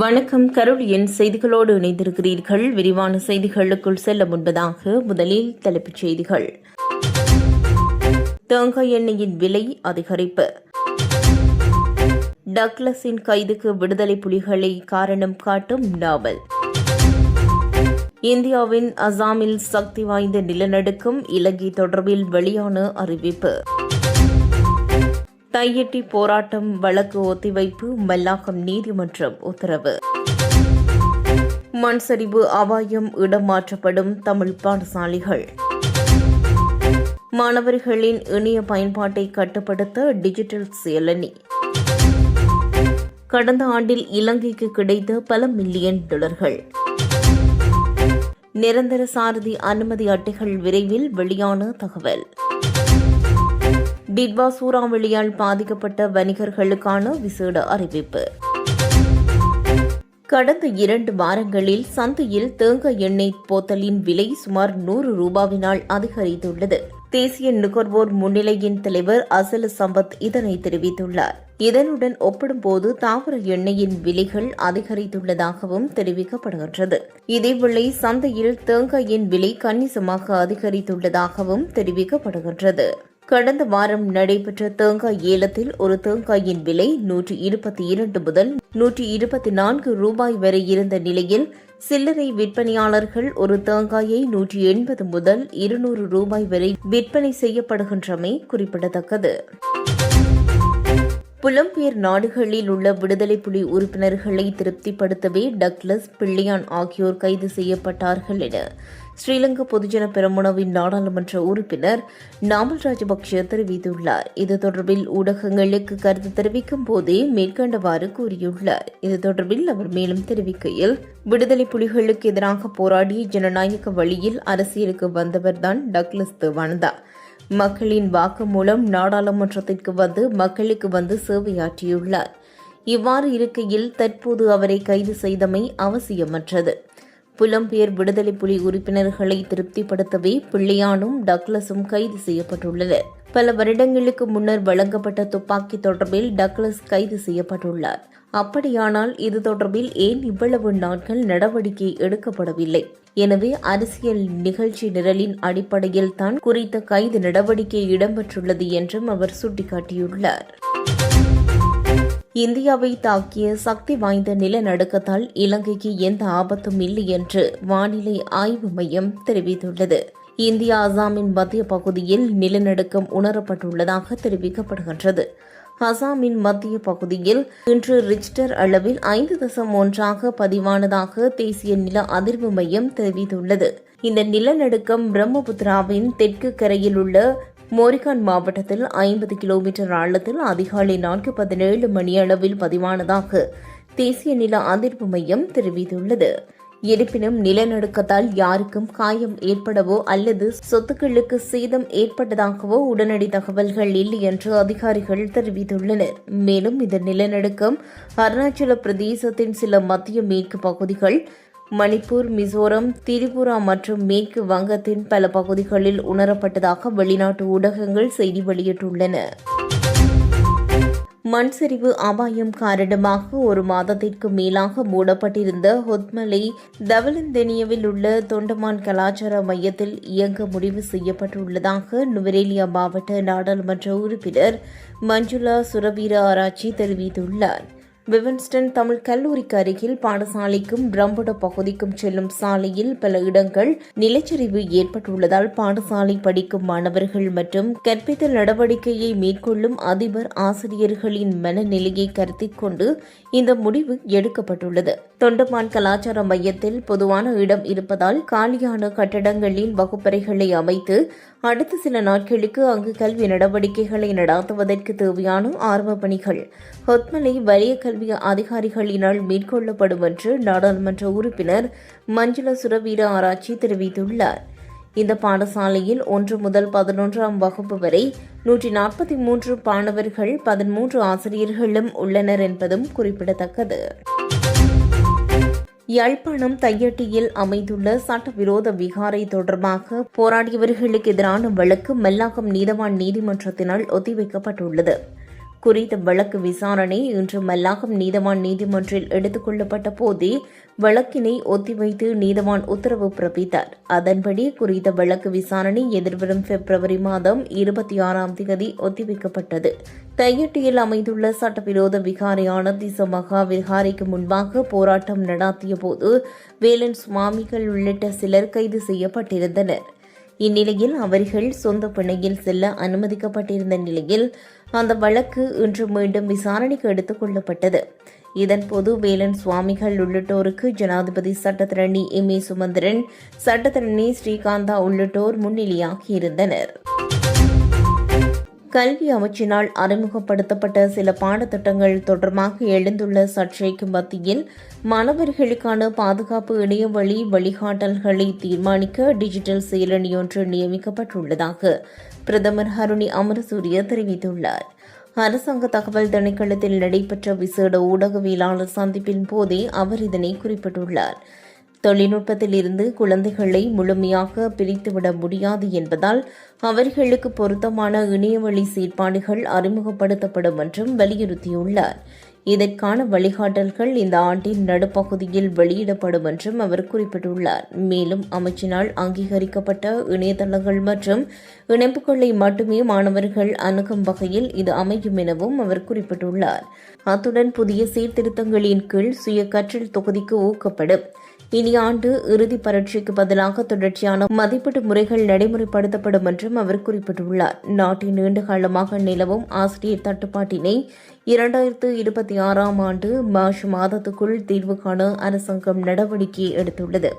வணக்கம். கருளியின் செய்திகளோடு இணைந்திருக்கிறீர்கள். விரிவான செய்திகளுக்குள் செல்ல முன்பதாக முதலில் தலைப்புச் செய்திகள். தேங்காய் எண்ணெயின் விலை அதிகரிப்பு. டக்ளஸின் கைதுக்கு விடுதலை புலிகளை காரணம் காட்டும் நாவல். இந்தியாவின் அசாமில் சக்தி வாய்ந்த நிலநடுக்கம் இலங்கை தொடர்பில் வெளியான அறிவிப்பு. தையெட்டி போராட்டம் வழக்கு ஒத்திவைப்பு மல்லாகம் நீதிமன்றம் உத்தரவு. மண் சரிவு அபாயம் இடம் மாற்றப்படும் தமிழ் பாடசாலைகள். மாணவர்களின் இணைய பயன்பாட்டை கட்டுப்படுத்த டிஜிட்டல் செயலணி கடந்த ஆண்டில் இலங்கைக்கு கிடைத்த பல மில்லியன் டாலர்கள். நிரந்தர சாரதி அனுமதி அட்டைகள் விரைவில் வெளியான தகவல். டிட்வா சூறாவளியால் பாதிக்கப்பட்ட வணிகர்களுக்கான விசேட அறிவிப்பு. கடந்த இரண்டு வாரங்களில் சந்தையில் தேங்காய் எண்ணெய் போத்தலின் விலை சுமார் நூறு ரூபாவினால் அதிகரித்துள்ளது. தேசிய நுகர்வோர் முன்னிலையின் தலைவர் அசல சம்பத் இதனை தெரிவித்துள்ளார். இதனுடன் ஒப்பிடும்போது தாவர எண்ணெயின் விலைகள் அதிகரித்துள்ளதாகவும் தெரிவிக்கப்படுகின்றது. இதேவேளை சந்தையில் தேங்காயின் விலை கணிசமாக அதிகரித்துள்ளதாகவும் தெரிவிக்கப்படுகின்றது. கடந்த வாரம் நடைபெற்ற தேங்காய் ஏலத்தில் ஒரு தேங்காயின் விலை நூற்றி இருபத்தி இரண்டு முதல் நூற்றி இருபத்தி நான்கு ரூபாய் வரை இருந்த நிலையில் சில்லறை விற்பனையாளர்கள் ஒரு தேங்காயை நூற்றி எண்பது முதல் இருநூறு ரூபாய் வரை விற்பனை செய்யப்படுகின்றமை குறிப்பிடத்தக்கது. புலம்பெயர் நாடுகளில் உள்ள விடுதலை புலி உறுப்பினர்களை திருப்திப்படுத்தவே டக்லஸ் பிள்ளையான் ஆகியோர் கைது செய்யப்பட்டார்கள் என ஸ்ரீலங்கா பொதுஜன பெரமுனவின் நாடாளுமன்ற உறுப்பினர் நாமல் ராஜபக்ஷ தெரிவித்துள்ளார். இது தொடர்பில் ஊடகங்களுக்கு கருத்து தெரிவிக்கும் போதே மேற்கண்டவாறு கூறியுள்ளார். இது தொடர்பில் அவர் மேலும் தெரிவிக்கையில் விடுதலை புலிகளுக்கு எதிராக போராடி ஜனநாயக வழியில் அரசியலுக்கு வந்தவர்தான் டக்ளஸ் தேவானந்தா. மக்களின் வாக்கு மூலம் நாடாளுமன்றத்திற்கு வந்து மக்களுக்கு வந்து சேவையாற்றியுள்ளார். இவ்வாறு இருக்கையில் தற்போது அவரை கைது செய்தமை அவசியமற்றது. புலம்பெயர் விடுதலை புலி உறுப்பினர்களை திருப்திப்படுத்தவே பிள்ளையானும் டக்ளஸும் கைது செய்யப்பட்டுள்ளனர். பல வருடங்களுக்கு முன்னர் வழங்கப்பட்ட துப்பாக்கி தொடர்பில் டக்ளஸ் கைது செய்யப்பட்டுள்ளார். அப்படியானால் இது தொடர்பில் ஏன் இவ்வளவு நாட்கள் நடவடிக்கை எடுக்கப்படவில்லை? எனவே அரசியல் நிகழ்ச்சி நிரலின் அடிப்படையில் தான் குறித்த கைது நடவடிக்கை இடம்பெற்றுள்ளது என்றும் அவர் சுட்டிக்காட்டியுள்ளார். இந்தியாவை தாக்கிய சக்தி வாய்ந்த நிலநடுக்கத்தால் இலங்கைக்கு எந்த ஆபத்தும் இல்லை என்று வானிலை ஆய்வு மையம் தெரிவித்துள்ளது. இந்தியா அசாமின் மத்திய பகுதியில் நிலநடுக்கம் உணரப்பட்டுள்ளதாக தெரிவிக்கப்படுகின்றது. அசாமின் மத்திய பகுதியில் இன்று ரிச்டர் அளவில் ஐந்து தசம் ஒன்றாக பதிவானதாக தேசிய நில அதிர்வு மையம் தெரிவித்துள்ளது. இந்த நிலநடுக்கம் பிரம்மபுத்திராவின் தெற்கு கரையில் உள்ள மோரிகான் மாவட்டத்தில் ஐம்பது கிலோமீட்டர் ஆழத்தில் அதிகாலை நான்கு பதினேழு மணி அளவில் பதிவானதாக தேசிய நில அதிர்வு மையம் தெரிவித்துள்ளது. இருப்பினும் நிலநடுக்கத்தால் யாருக்கும் காயம் ஏற்படவோ அல்லது சொத்துக்களுக்கு சேதம் ஏற்பட்டதாகவோ உடனடி தகவல்கள் இல்லை என்று அதிகாரிகள் தெரிவித்துள்ளனர். மேலும் இந்த நிலநடுக்கம் அருணாச்சல பிரதேசத்தின் சில மத்திய மேற்கு பகுதிகள் மணிப்பூர் மிசோரம் திரிபுரா மற்றும் மேற்கு வங்கத்தின் பல பகுதிகளில் உணரப்பட்டதாக வெளிநாட்டு ஊடகங்கள் செய்தி வெளியிட்டுள்ளன. மண் சரிவு அபாயம் காரணமாக ஒரு மாதத்திற்கு மேலாக மூடப்பட்டிருந்த ஹொத்மலை தவலந்தெனியவில் உள்ள தொண்டமான் கலாச்சார மையத்தில் இயங்க முடிவு செய்யப்பட்டுள்ளதாக நுவரேலியா மாவட்ட நாடாளுமன்ற உறுப்பினர் மஞ்சுளா சுரவீர ஆராய்ச்சி தெரிவித்துள்ளார். விவன்ஸ்டன் தமிழ் கல்லூரிக்கு அருகில் பாடசாலைக்கும் பிரம்புட பகுதிக்கும் செல்லும் சாலையில் பல இடங்கள் நிலச்சரிவு ஏற்பட்டுள்ளதால் பாடசாலை படிக்கும் மாணவர்கள் மற்றும் கற்பித்தல் நடவடிக்கையை மேற்கொள்ளும் அதிபர் ஆசிரியர்களின் மனநிலையை கருத்தில் கொண்டு இந்த முடிவு எடுக்கப்பட்டுள்ளது. தொண்டமான் கலாச்சார மையத்தில் பொதுவான இடம் இருப்பதால் காலியான கட்டடங்களில் வகுப்பறைகளை அமைத்து அடுத்த சில நாட்களுக்கு அங்கு கல்வி நடவடிக்கைகளை நடாத்துவதற்கு தேவையான ஆர்வ பணிகள் ஹொத்மலை வலிய கல்வி அதிகாரிகளினால் மேற்கொள்ளப்படும் என்று நாடாளுமன்ற உறுப்பினர் மஞ்சுள சுரவீர ஆராய்ச்சி தெரிவித்துள்ளார். இந்த பாடசாலையில் ஒன்று முதல் பதினொன்றாம் வகுப்பு வரை நூற்றி நாற்பத்தி மூன்று மாணவர்கள் பதிமூன்று ஆசிரியர்களும் உள்ளனர் என்பதும் குறிப்பிடத்தக்கது. யாழ்ப்பாணம் தையட்டியில் அமைந்துள்ள சட்டவிரோத விகாரை தொடர்பாக போராடியவர்களுக்கு எதிரான வழக்கு மல்லாகம் நீதவான் நீதிமன்றத்தினால் ஒத்திவைக்கப்பட்டுள்ளது. குறித்த வழக்கு விசாரணை இன்று மல்லாகம் நீதவான் நீதிமன்றில் எடுத்துக் கொள்ளப்பட்ட போதே வழக்கினை ஒத்திவைத்து நீதவான் உத்தரவு பிறப்பித்தார். அதன்படி குறித்த வழக்கு விசாரணை எதிர்வரும் பிப்ரவரி மாதம் இருபத்தி ஆறாம் தேதி ஒத்திவைக்கப்பட்டது. தையட்டியில் அமைந்துள்ள சட்டவிரோத விகாரையான திச மகா விகாரிக்கு முன்பாக போராட்டம் நடாத்திய போது வேலன் சுவாமிகள் உள்ளிட்ட சிலர் கைது செய்யப்பட்டிருந்தனர். இந்நிலையில் அவர்கள் சொந்த பிணையில் செல்ல அனுமதிக்கப்பட்டிருந்த நிலையில் அந்த வழக்கு இன்று மீண்டும் விசாரணைக்கு எடுத்துக் கொள்ளப்பட்டது. இதன்போது வேலன் சுவாமிகள் உள்ளிட்டோருக்கு ஜனாதிபதி சட்டத்திரணி எம். ஏ. சுமந்திரன் சட்டத்திரணி ஸ்ரீகாந்தா உள்ளிட்டோர் முன்னிலையாகியிருந்தனர் கல்வி அமைச்சினால் அறிமுகப்படுத்தப்பட்ட சில பாடத்திட்டங்கள் தொடர்பாக எழுந்துள்ள சர்ச்சைக்கு மத்தியில் மாணவர்களுக்கான பாதுகாப்பு இணையவழி வழிகாட்டல்களை தீர்மானிக்க டிஜிட்டல் செயலணி ஒன்று நியமிக்கப்பட்டுள்ளதாக பிரதமர் ஹருணி அமரசூரிய தெரிவித்துள்ளார். அரசாங்க தகவல் திணைக்களத்தில் நடைபெற்ற விசேட ஊடகவியலாளர் சந்திப்பின் போதே அவர் இதனை குறிப்பிட்டுள்ளார். தொழில்நுட்பத்தில் இருந்து குழந்தைகளை முழுமையாக பிரித்துவிட முடியாது என்பதால் அவர்களுக்கு பொருத்தமான இணையவழி செயற்பாடுகள் அறிமுகப்படுத்தப்படும் என்றும் வலியுறுத்தியுள்ளார். இதற்கான வழிகாட்டல்கள் இந்த ஆண்டின் நடுப்பகுதியில் வெளியிடப்படும் என்றும் அவர் குறிப்பிட்டுள்ளார். மேலும் அமைச்சினால் அங்கீகரிக்கப்பட்ட இணையதளங்கள் மற்றும் இணைப்புகளை மட்டுமே மாணவர்கள் அணுகும் வகையில் இது அமையும் எனவும் அவர் குறிப்பிட்டுள்ளார். அத்துடன் புதிய சீர்திருத்தங்களின் கீழ் சுய கற்றல் தொகுதிக்கு ஊக்கப்படும். இனி ஆண்டு இறுதி பரீட்சைக்கு பதிலாக தொடர்ச்சியான மதிப்பீட்டு முறைகள் நடைமுறைப்படுத்தப்படும் என்றும் அவர் குறிப்பிட்டுள்ளார். நாட்டின் நீண்ட காலமாக நிலவும் ஆசிரியர் தட்டுப்பாட்டினை இரண்டாயிரத்து இருபத்தி ஆறாம் ஆண்டு மார்ச் மாதத்துக்குள் தீர்வு காண அரசாங்கம் நடவடிக்கை எடுத்துள்ளது.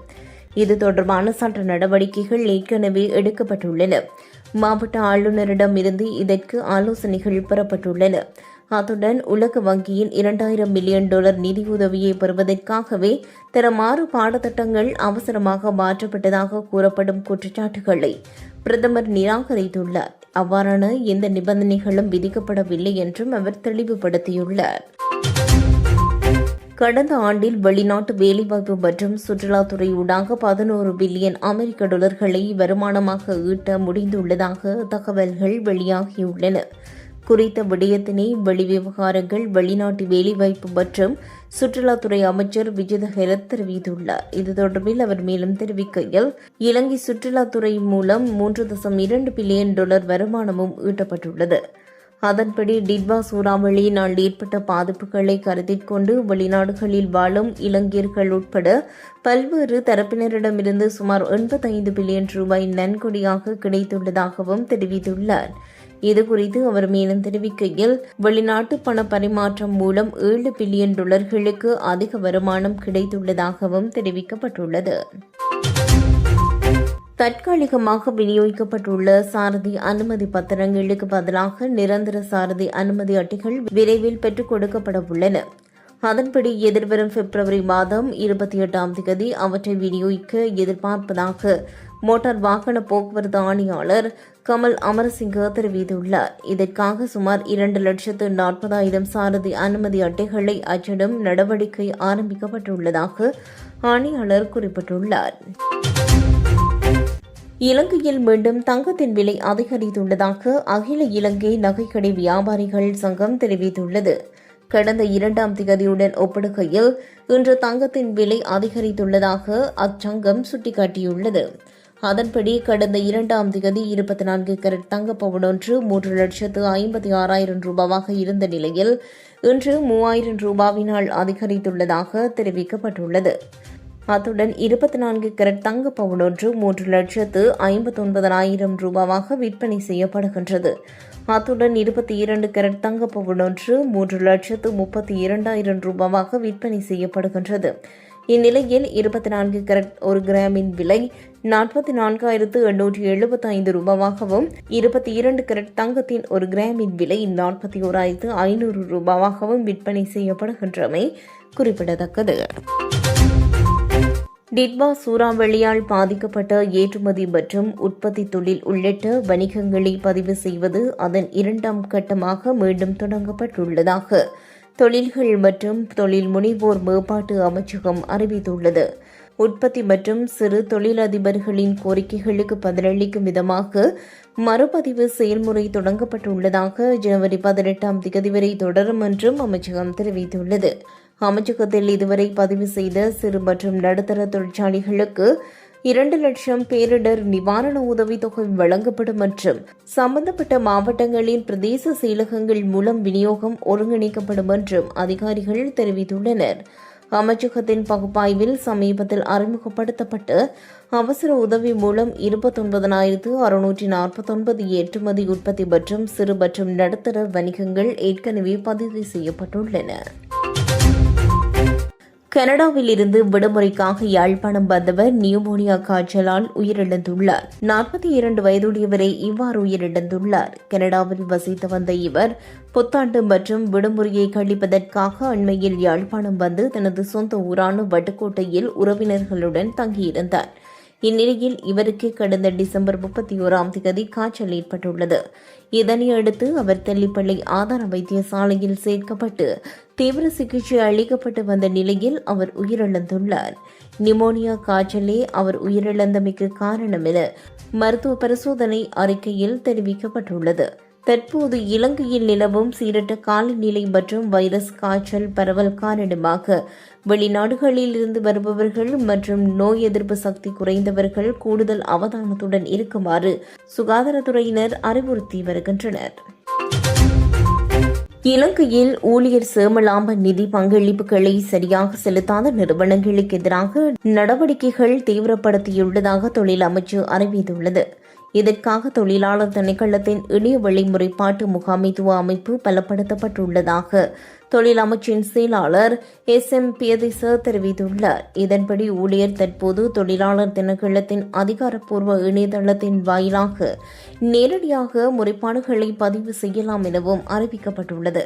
இது தொடர்பான சட்ட நடவடிக்கைகள் ஏற்கனவே எடுக்கப்பட்டுள்ளன. மாவட்ட ஆளுநரிடம் இருந்து இதற்கு ஆலோசனைகள் பெறப்பட்டுள்ளன. அத்துடன் உலக வங்கியின் இரண்டாயிரம் மில்லியன் டாலர் நிதியுதவியை பெறுவதற்காகவே தரமாறு பாடத்திட்டங்கள் அவசரமாக மாற்றப்பட்டதாக கூறப்படும் குற்றச்சாட்டுகளை பிரதமர் நிராகரித்துள்ளார். அவ்வாறான எந்த நிபந்தனைகளும் விதிக்கப்படவில்லை என்றும் அவர் தெளிவுபடுத்தியுள்ளார். கடந்த ஆண்டில் வெளிநாட்டு வேலைவாய்ப்பு மற்றும் சுற்றுலாத்துறை ஊடாக பதினோரு பில்லியன் அமெரிக்க டாலர்களை வருமானமாக ஈட்ட முடிந்துள்ளதாக தகவல்கள் வெளியாகியுள்ளன. குறித்த விடயத்தினை வெளிவிவகாரங்கள் வெளிநாட்டு வேலைவாய்ப்பு மற்றும் சுற்றுலாத்துறை அமைச்சர் விஜித ஹெரத் தெரிவித்துள்ளார். இது தொடர்பில் அவர் மேலும் தெரிவிக்கையில் இலங்கை சுற்றுலாத்துறை மூலம் மூன்று தசம் இரண்டு பில்லியன் டாலர் வருமானமும் ஈட்டப்பட்டுள்ளது. அதன்படி டிட்வா சூறாவளியினால் ஏற்பட்ட பாதிப்புகளை கருத்தில் கொண்டு வெளிநாடுகளில் வாழும் இலங்கையர்கள் உட்பட பல்வேறு தரப்பினரிடமிருந்து சுமார் எண்பத்தைந்து பில்லியன் ரூபாய் நன்கொடியாக கிடைத்துள்ளதாகவும் தெரிவித்துள்ளார். இது குறித்து அவர் மேலும் தெரிவிக்கையில் வெளிநாட்டு பண பரிமாற்றம் மூலம் ஏழு பில்லியன் டாலர்களுக்கு அதிக வருமானம் கிடைத்துள்ளதாகவும் தெரிவிக்கப்பட்டுள்ளது. தற்காலிகமாக விநியோகிக்கப்பட்டுள்ள சாரதி அனுமதி பத்திரங்களுக்கு பதிலாக நிரந்தர சாரதி அனுமதி அட்டைகள் விரைவில் பெற்றுக் கொடுக்கப்பட உள்ளன. அதன்படி எதிர்வரும் பிப்ரவரி மாதம் இருபத்தி எட்டாம் தேதி அவற்றை விநியோகிக்க எதிர்பார்ப்பதாக மோட்டார் வாகன போக்குவரத்து ஆணையாளர் கமல் அமரசிங்க தெரிவித்துள்ளார். இதற்காக சுமார் இரண்டு லட்சத்து நாற்பதாயிரம் சாரதி அனுமதி அட்டைகளை அச்சிடும் நடவடிக்கை ஆரம்பிக்கப்பட்டுள்ளதாக ஆணையாளர் குறிப்பிட்டுள்ளார். இலங்கையில் மீண்டும் தங்கத்தின் விலை அதிகரித்துள்ளதாக அகில இலங்கை நகைக்கடை வியாபாரிகள் சங்கம் தெரிவித்துள்ளது. கடந்த இரண்டாம் திகதியுடன் ஒப்பிடுகையில் இன்று தங்கத்தின் விலை அதிகரித்துள்ளதாக அச்சங்கம் சுட்டிக்காட்டியுள்ளது. அதன்படி கடந்த இரண்டாம் திகதி இருபத்தி நான்கு கரட் தங்க ஒன்று மூன்று லட்சத்து ஐம்பத்தி ஆறாயிரம் ரூபாவாக இருந்த நிலையில் இன்று மூவாயிரம் ரூபாவினால் அதிகரித்துள்ளதாக தெரிவிக்கப்பட்டுள்ளது. அத்துடன் இருபத்தி நான்கு கரட் தங்க ஒன்று மூன்று லட்சத்து ஐம்பத்தொன்பதாயிரம் ரூபாவாக விற்பனை செய்யப்படுகின்றது. அத்துடன் இருபத்தி இரண்டு கரட் தங்க ஒன்று மூன்று லட்சத்து முப்பத்தி இரண்டாயிரம் ரூபாவாக விற்பனை செய்யப்படுகின்றது. இந்நிலையில் இருபத்தி நான்கு கரட் ஒரு கிராமின் விலை நாற்பத்தி நான்காயிரத்து எண்ணூற்றி எழுபத்தி ஐந்து ரூபாவாகவும் இருபத்தி இரண்டு கரட் தங்கத்தின் ஒரு கிராமின் விலை நாற்பத்தி ஓராயிரத்து ஐநூறு ரூபாவாகவும் விற்பனை செய்யப்படுகின்றமை குறிப்பிடத்தக்கது. டிட்வா சூறாவளியால் பாதிக்கப்பட்ட ஏற்றுமதி மற்றும் உற்பத்தி தொழில் உள்ளிட்ட வணிகங்களை பதிவு செய்வது அதன் இரண்டாம் கட்டமாக மீண்டும் தொடங்கப்பட்டுள்ளதாக தொழில்கள் மற்றும் தொழில் முனைவோர் மேம்பாட்டு அமைச்சகம் அறிவித்துள்ளது. உற்பத்தி மற்றும் சிறு தொழிலதிபர்களின் கோரிக்கைகளுக்கு பதிலளிக்கும் விதமாக மறுபதிவு செயல்முறை தொடங்கப்பட்டுள்ளதாக ஜனவரி பதினெட்டாம் தேதி வரை தொடரும் என்றும் அமைச்சகம் தெரிவித்துள்ளது. அமைச்சகத்தில் இதுவரை பதிவு செய்த சிறு மற்றும் நடுத்தர தொழிற்சாலைகளுக்கு இரண்டு லட்சம் பேரிடர் நிவாரண உதவித்தொகை வழங்கப்படும் மற்றும் சம்பந்தப்பட்ட மாவட்டங்களின் பிரதேச செயலகங்கள் மூலம் விநியோகம் ஒருங்கிணைக்கப்படும் என்றும் அதிகாரிகள் தெரிவித்துள்ளனர். அமைச்சகத்தின் பகுப்பாய்வில் சமீபத்தில் அறிமுகப்படுத்தப்பட்டு அவசர உதவி மூலம் இருபத்தொன்பதனாயிரத்து அறுநூற்றி நாற்பத்தொன்பது ஏற்றுமதி உற்பத்தி மற்றும் சிறு மற்றும் நடுத்தர வணிகங்கள் ஏற்கனவே பதிவு செய்யப்பட்டுள்ளன. கனடாவில் இருந்து விடுமுறைக்காக யாழ்ப்பாணம் வந்தவர் நியூமோனியா காய்ச்சலால் உயிரிழந்துள்ளார். நாற்பத்தி இரண்டு வயதுடையவரை இவ்வாறு உயிரிழந்துள்ளார். கனடாவில் வசித்து வந்த இவர் புத்தாண்டு மற்றும் விடுமுறையை கழிப்பதற்காக அண்மையில் யாழ்ப்பாணம் வந்து தனது சொந்த ஊரான வட்டுக்கோட்டையில் உறவினர்களுடன் தங்கியிருந்தார். இந்நிலையில் இவருக்கு கடந்த டிசம்பர் முப்பத்தி ஓராம் தேதி காய்ச்சல் ஏற்பட்டுள்ளது. இதனையடுத்து அவர் தெல்லிப்பள்ளி ஆதார வைத்தியசாலையில் சேர்க்கப்பட்டு தீவிர சிகிச்சை அளிக்கப்பட்டு வந்த நிலையில் அவர் உயிரிழந்துள்ளார். நிமோனியா காய்ச்சலே அவர் உயிரிழந்தமைக்கு காரணம் என மருத்துவ பரிசோதனை அறிக்கையில் தெரிவிக்கப்பட்டுள்ளது. தற்போது இலங்கையில் நிலவும் சீரற்ற காலநிலை மற்றும் வைரஸ் காய்ச்சல் பரவல் காரணமாக வெளிநாடுகளில் இருந்து வருபவர்கள் மற்றும் நோய் எதிர்ப்பு சக்தி குறைந்தவர்கள் கூடுதல் அவதானத்துடன் இருக்குமாறு சுகாதாரத்துறையினர் அறிவுறுத்தி வருகின்றனர். இலங்கையில் ஊழியர் சேமலாம்ப நிதி பங்களிப்புகளை சரியாக செலுத்தாத நிறுவனங்களுக்கு எதிராக நடவடிக்கைகள் தீவிரப்படுத்தியுள்ளதாக தொழில் அமைச்சு அறிவித்துள்ளது. இதற்காக தொழிலாளர் திணைக்களத்தின் இணைய வழி முறைப்பாட்டு முகாமைத்துவ அமைப்பு பலப்படுத்தப்பட்டுள்ளதாக தொழில் அமைச்சின் செயலாளர் எஸ். எம். பியதிச தெரிவித்துள்ளார். இதன்படி ஊழியர் தற்போது தொழிலாளர் திணைக்களத்தின் அதிகாரப்பூர்வ இணையதளத்தின் வாயிலாக நேரடியாக முறைப்பாடுகளை பதிவு செய்யலாம் எனவும் அறிவிக்கப்பட்டுள்ளது.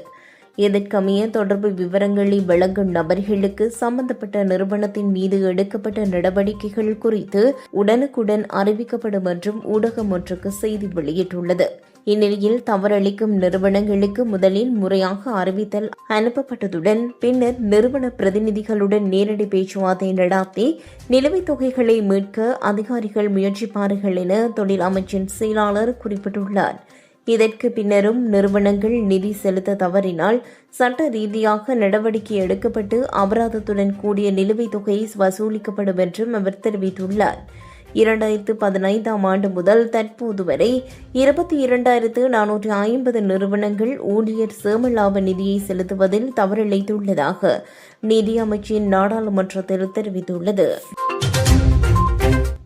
இதற்கமைய தொடர்பு விவரங்களை வழங்கும் நபர்களுக்கு சம்பந்தப்பட்ட நிறுவனத்தின் மீது எடுக்கப்பட்ட நடவடிக்கைகள் குறித்து உடனுக்குடன் அறிவிக்கப்படும் என்றும் ஊடகம் ஒன்றுக்கு செய்தி வெளியிட்டுள்ளது. இந்நிலையில் தவறளிக்கும் நிறுவனங்களுக்கு முதலில் முறையாக அறிவித்தல் அனுப்பப்பட்டதுடன் பின்னர் நிறுவன பிரதிநிதிகளுடன் நேரடி பேச்சுவார்த்தை நடாத்தி நிலுவைத் தொகைகளை மீட்க அதிகாரிகள் முயற்சிப்பார்கள் என தொழில் அமைச்சின் செயலாளர் குறிப்பிட்டுள்ளார். இதற்கு பின்னரும் நிறுவனங்கள் நிதி செலுத்த தவறினால் சட்ட ரீதியாக நடவடிக்கை எடுக்கப்பட்டு அபராதத்துடன் கூடிய நிலுவைத் தொகை வசூலிக்கப்படும் என்றும் அவர் தெரிவித்துள்ளார். இரண்டாயிரத்து பதினைந்தாம் ஆண்டு முதல் தற்போது வரை இருபத்தி இரண்டாயிரத்து நானூற்றி ஐம்பது நிறுவனங்கள் ஊழியர் சேமலாப நிதியை செலுத்துவதில் தவறிழைத்துள்ளதாக நிதி அமைச்சின் நாடாளுமன்றத்தில் தெரிவித்துள்ளது.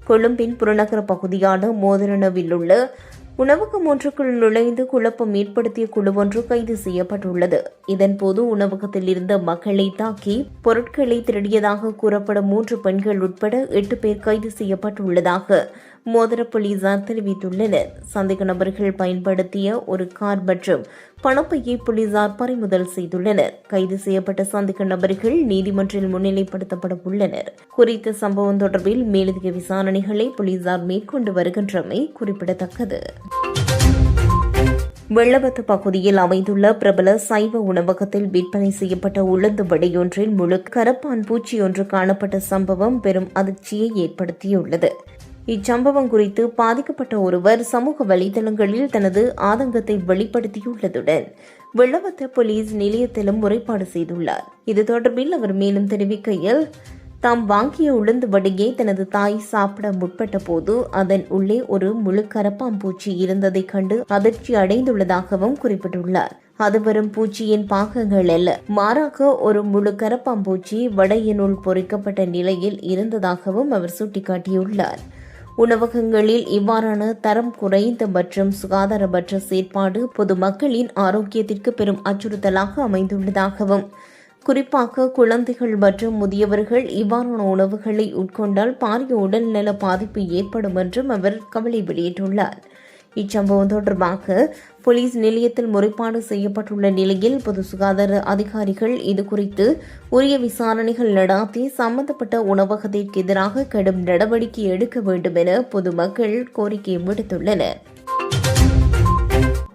கொழும்பின் புறநகர பகுதியான மோதரணவில் உள்ள உணவகம் ஒன்றுக்குள் நுழைந்து குழப்பம் ஏற்படுத்திய குழு ஒன்று கைது செய்யப்பட்டுள்ளது. இதன்போது உணவகத்தில் இருந்த மக்களை தாக்கி பொருட்களை திருடியதாக கூறப்படும் மூன்று பெண்கள் உட்பட எட்டு பேர் கைது செய்யப்பட்டுள்ளதாக மோதிர போலீசார் தெரிவித்துள்ளனர். சந்தேக நபர்கள் பயன்படுத்திய ஒரு கார் மற்றும் பணப்பையை போலீசார் பறிமுதல் செய்துள்ளனர். கைது செய்யப்பட்ட சந்தேக நபர்கள் நீதிமன்றில் முன்னிலைப்படுத்தப்பட உள்ளனர். குறித்த சம்பவம் தொடர்பில் மேலதிக விசாரணைகளை போலீசார் மேற்கொண்டு வருகின்றமை குறிப்பிடத்தக்கது. வெள்ளவத்து பகுதியில் அமைந்துள்ள பிரபல சைவ உணவகத்தில் விற்பனை செய்யப்பட்ட உளுந்து வடையொன்றில் முழு கரப்பான் பூச்சி ஒன்று காணப்பட்ட சம்பவம் பெரும் அதிர்ச்சியை ஏற்படுத்தியுள்ளது. இச்சம்பவம் குறித்து பாதிக்கப்பட்ட ஒருவர் சமூக வலைதளங்களில் தனது ஆதங்கத்தை வெளிப்படுத்தியுள்ளதுடன் வெள்ளவத்த போலீஸ் நிலையத்திலும் முறைப்பாடு செய்துள்ளார். இது தொடர்பில் அவர் மேலும் தெரிவிக்கையில் தாம் வாங்கிய உளுந்து வடியை தனது தாய் சாப்பிட முற்பட்ட போது அதன் உள்ளே ஒரு முழு கரப்பாம்பூச்சி இருந்ததைக் கண்டு அதிர்ச்சி அடைந்துள்ளதாகவும் குறிப்பிட்டுள்ளார். அது வரும் பூச்சியின் பாகங்கள் அல்ல மாறாக ஒரு முழு கரப்பாம்பூச்சி வடையினுள் பொறிக்கப்பட்ட நிலையில் இருந்ததாகவும் அவர் சுட்டிக்காட்டியுள்ளார். உணவகங்களில் இவ்வாறான தரம் குறைந்த மற்றும் சுகாதாரமற்ற செயற்பாடு பொதுமக்களின் ஆரோக்கியத்திற்கு பெரும் அச்சுறுத்தலாக அமைந்துள்ளதாகவும் குறிப்பாக குழந்தைகள் மற்றும் முதியவர்கள் இவ்வாறான உணவுகளை உட்கொண்டால் பாரிய உடல்நல பாதிப்பு ஏற்படும் என்றும் அவர் கவலை வெளியிட்டுள்ளார். இச்சம்பவம் தொடர்பாக போலீஸ் நிலையத்தில் முறைப்பாடு செய்யப்பட்டுள்ள நிலையில் பொது சுகாதார அதிகாரிகள் இதுகுறித்து உரிய விசாரணைகள் நடாத்தி சம்பந்தப்பட்ட உணவகத்திற்கு எதிராக கடும் நடவடிக்கை எடுக்க வேண்டும் என பொதுமக்கள் கோரிக்கை விடுத்துள்ளனர்.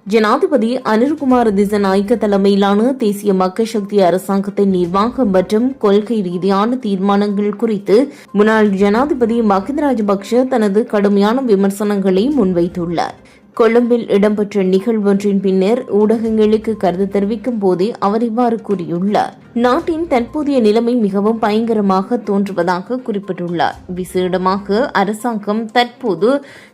ஜனாதிபதி அனில்குமார் திசநாயக்க தலைமையிலான தேசிய மக்கள் சக்தி அரசாங்கத்தின் நிர்வாகம் மற்றும் கொள்கை ரீதியான தீர்மானங்கள் குறித்து முன்னாள் ஜனாதிபதி மஹிந்த ராஜபக்ஷ தனது கடுமையான விமர்சனங்களை முன்வைத்துள்ளார். கொழும்பில் இடம்பெற்ற நிகழ்வொன்றின் பின்னர் ஊடகங்களுக்கு கருத்து தெரிவிக்கும் போதே அவர் இவ்வாறு கூறியுள்ளார். நாட்டின் தற்போதைய நிலைமை மிகவும் பயங்கரமாக தோன்றுவதாக குறிப்பிட்டுள்ளார். விசேடமாக அரசாங்கம் தற்போது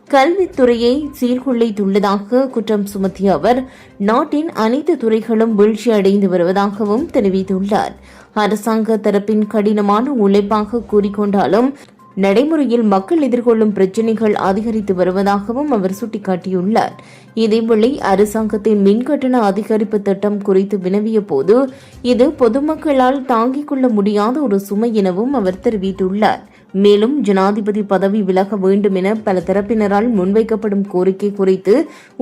கல்வித்துறையை சீர்குலைத்துள்ளதாக குற்றம் சுமத்திய அவர் நாட்டின் அனைத்து துறைகளும் வீழ்ச்சி அடைந்து வருவதாகவும் தெரிவித்துள்ளார். அரசாங்க தரப்பின் கடினமான உழைப்பாக கூறிக்கொண்டாலும் நடைமுறையில் மக்கள் எதிர்கொள்ளும் பிரச்சினைகள் அதிகரித்து வருவதாகவும் அவர் சுட்டிக்காட்டியுள்ளார். இதேவேளை அரசாங்கத்தின் மின்கட்டண அதிகரிப்பு திட்டம் குறித்து வினவிய போது இது பொதுமக்களால் தாங்கிக் கொள்ள முடியாத ஒரு சுமை எனவும் அவர் தெரிவித்துள்ளார். மேலும் ஜனாதிபதி பதவி விலக வேண்டும் என பல தரப்பினரால் முன்வைக்கப்படும் கோரிக்கை குறித்து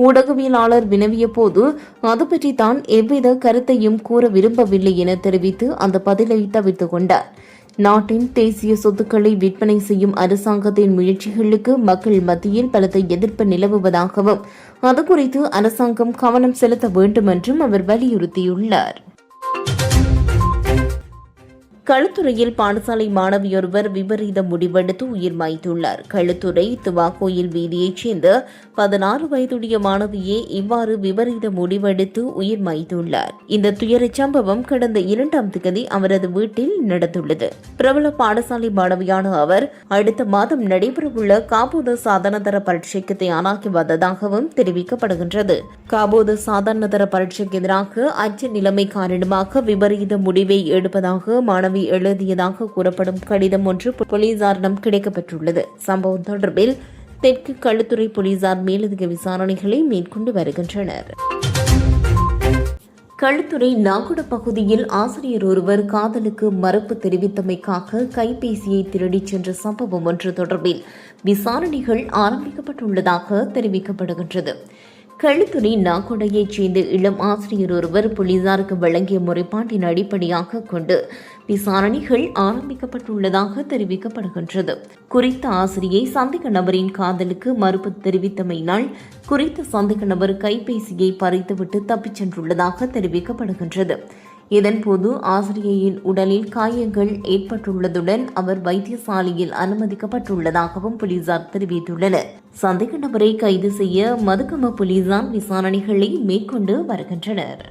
ஊடகவியலாளர் வினவிய போது அது பற்றி தான் எவ்வித கருத்தையும் கூற விரும்பவில்லை என தெரிவித்து அந்த பதிலை தவிர்த்து கொண்டார். நாட்டின் தேசிய சொத்துக்களை விற்பனை செய்யும் அரசாங்கத்தின் முயற்சிகளுக்கு மக்கள் மத்தியில் பலத்த எதிர்ப்பு நிலவுவதாகவும் அது குறித்து அரசாங்கம் கவனம் செலுத்த வேண்டும் என்றும் அவர் வலியுறுத்தியுள்ளார். களுத்துறையில் பாடசாலை மாணவியொருவர் விபரீத முடிவெடுத்து உயிர் மாய்த்துள்ளார். களுத்துறை துவாக்கோயில் வீதியைச் சேர்ந்த பதினாறு வயதுடைய மாணவியே இவ்வாறு விபரீத முடிவெடுத்து உயிர் மாய்த்துள்ளார். இந்த துயரச் சம்பவம் கடந்த இரண்டாம் திகதி அவரது வீட்டில் நடந்துள்ளது. பிரபல பாடசாலை மாணவியான அவர் அடுத்த மாதம் நடைபெறவுள்ள காபோத சாதனதர பரீட்சைக்கு தயாராகி வந்ததாகவும் தெரிவிக்கப்படுகின்றது. காபோத சாதாரணதர பரீட்சைக்கு எதிராக அச்ச நிலைமை காரணமாக விபரீத முடிவை எடுப்பதாக மாணவி எழுதியதாக கூறப்படும் கடிதம் ஒன்று போலீசாரிடம் கிடைக்கப்பெற்றுள்ளது. சம்பவம் தொடர்பில் தெற்கு களுத்துறை போலீசார் மேலதிக விசாரணைகளை மேற்கொண்டு வருகின்றனர். களுத்துறை நாகுட பகுதியில் ஆசிரியர் ஒருவர் காதலுக்கு மறுப்பு தெரிவித்தமைக்காக கைபேசியை திருடிச் சென்ற சம்பவம் ஒன்று தொடர்பில் விசாரணைகள் ஆரம்பிக்கப்பட்டுள்ளதாக தெரிவிக்கப்படுகின்றது. களுத்துறை நாகொடையைச் சேர்ந்த இளம் ஆசிரியர் ஒருவர் போலீசாருக்கு வழங்கிய முறைப்பாட்டின் அடிப்படையாக கொண்டு விசாரணைகள் ஆரம்பிக்கப்பட்டுள்ளதாக தெரிவிக்கப்படுகின்றது. குறித்த ஆசிரியை சந்தேக நபரின் காதலுக்கு மறுப்பு தெரிவித்தமையினால் குறித்த சந்தேக நபர் கைபேசியை பறித்துவிட்டு தப்பிச் சென்றுள்ளதாக தெரிவிக்கப்படுகின்றது. இதன்போது ஆசிரியையின் உடலில் காயங்கள் ஏற்பட்டுள்ளதுடன் அவர் வைத்தியசாலையில் அனுமதிக்கப்பட்டுள்ளதாகவும் போலீசார் தெரிவித்துள்ளனர். சந்தேக நபரை கைது செய்ய மதுக்கம போலீசார் விசாரணைகளை மேற்கொண்டு வருகின்றனர்.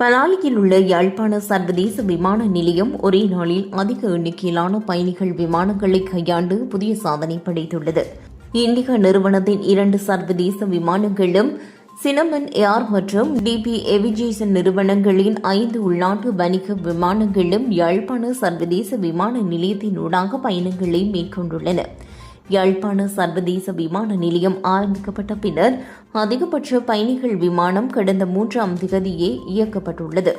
பலாலியில் உள்ள யாழ்ப்பாண சர்வதேச விமான நிலையம் ஒரே நாளில் அதிக எண்ணிக்கையிலான பயணிகள் விமானங்களை கையாண்டு புதிய சாதனை படைத்துள்ளது. இண்டிகா நிறுவனத்தின் இரண்டு சர்வதேச விமானங்களும் சினமன் ஏர் மற்றும் டிபி எவிஜேசன் நிறுவனங்களின் ஐந்து உள்நாட்டு வணிக விமானங்களும் யாழ்ப்பாண சர்வதேச விமான நிலையத்தினூடாக பயணங்களை மேற்கொண்டுள்ளன. யாழ்ப்பாண சர்வதேச விமான நிலையம் ஆரம்பிக்கப்பட்ட பின்னர் அதிகபட்ச பயணிகள் விமானம் கடந்த மூன்றாம் திகதியே இயக்கப்பட்டுள்ளது.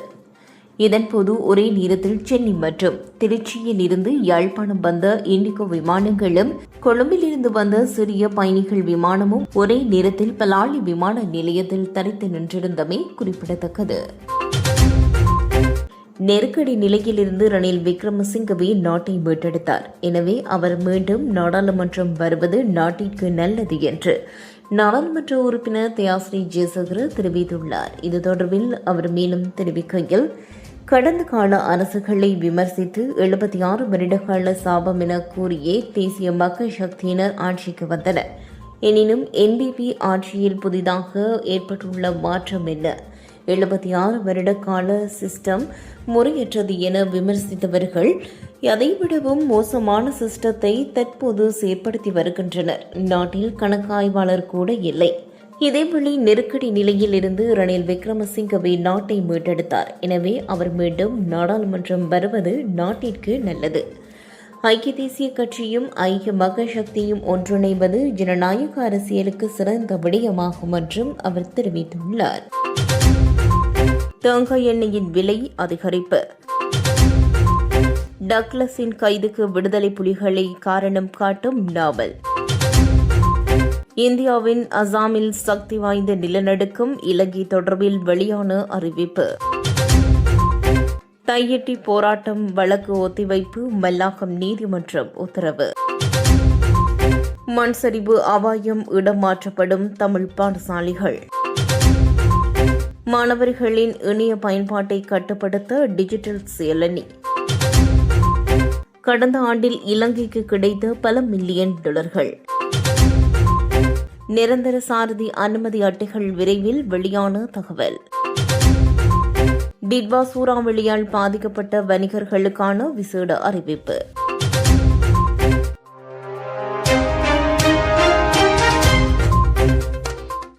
இதன்போது ஒரே நேரத்தில் சென்னை மற்றும் திருச்சியில் இருந்து யாழ்ப்பாணம் வந்த இண்டிகோ விமானங்களும் கொழும்பிலிருந்து வந்த சிறிய பயணிகள் விமானமும் ஒரே நேரத்தில் பலாலி விமான நிலையத்தில் தரித்து நின்றிருந்தமை குறிப்பிடத்தக்கது. நெருக்கடி நிலையிலிருந்து ரணில் விக்ரமசிங்கவே நாட்டை மீட்டெடுத்தார். எனவே அவர் மீண்டும் நாடாளுமன்றம் வருவது நாட்டிற்கு நல்லது என்று நாடாளுமன்ற உறுப்பினர் தயாஸ்ரீ ஜெயசகர் தெரிவித்துள்ளார். இது தொடர்பில் அவர் மேலும் தெரிவிக்கையில் கடந்த கால அரசுகளை விமர்சித்து எழுபத்தி ஆறு வருடகால சாபம் என கூறியே தேசிய மக்கள் சக்தியினர் ஆட்சிக்கு வந்தனர். எனினும் என்பிபி ஆட்சியில் புதிதாக ஏற்பட்டுள்ள மாற்றம் என்ன? எழுபத்தி ஆறு வருட கால சிஸ்டம் முறையற்றது என விமர்சித்தவர்கள் அதைவிடவும் மோசமான சிஸ்டத்தை தற்போது செயற்படுத்தி வருகின்றனர். நாட்டில் கணக்காய்வாளர் கூட இல்லை. இதேவேளை நெருக்கடி நிலையில் இருந்து ரணில் விக்ரமசிங்கவே நாட்டை மீட்டெடுத்தார். எனவே அவர் மீண்டும் நாடாளுமன்றம் வருவது நாட்டிற்கு நல்லது. ஐக்கிய தேசிய கட்சியும் ஐக்கிய மக சக்தியும் ஒன்றிணைவது ஜனநாயக அரசியலுக்கு சிறந்த விடயமாகும் என்றும் அவர் தெரிவித்துள்ளார். தேங்காய் எண்ணெயின் விலை அதிகரிப்பு. டக்ளஸின் கைதுக்கு விடுதலை புலிகளை காரணம் காட்டும் நாவல். இந்தியாவின் அசாமில் சக்தி வாய்ந்த நிலநடுக்கம் இலங்கை தொடர்பில் வெளியான அறிவிப்பு. தையெட்டி போராட்டம் வழக்கு ஒத்திவைப்பு மல்லாகம் நீதிமன்றம் உத்தரவு. மண் சரிவு அபாயம் இடமாற்றப்படும் தமிழ் பாடசாலைகள். மாணவர்களின் இணைய பயன்பாட்டை கட்டுப்படுத்த டிஜிட்டல் செயலணி. கடந்த ஆண்டில் இலங்கைக்கு கிடைத்த பல மில்லியன் டாலர்கள். நிரந்தர சாரதி அனுமதி அட்டைகள் விரைவில் வெளியான தகவல். டிட்வா சூறாவளியால் பாதிக்கப்பட்ட வணிகர்களுக்கான விசேட அறிவிப்பு.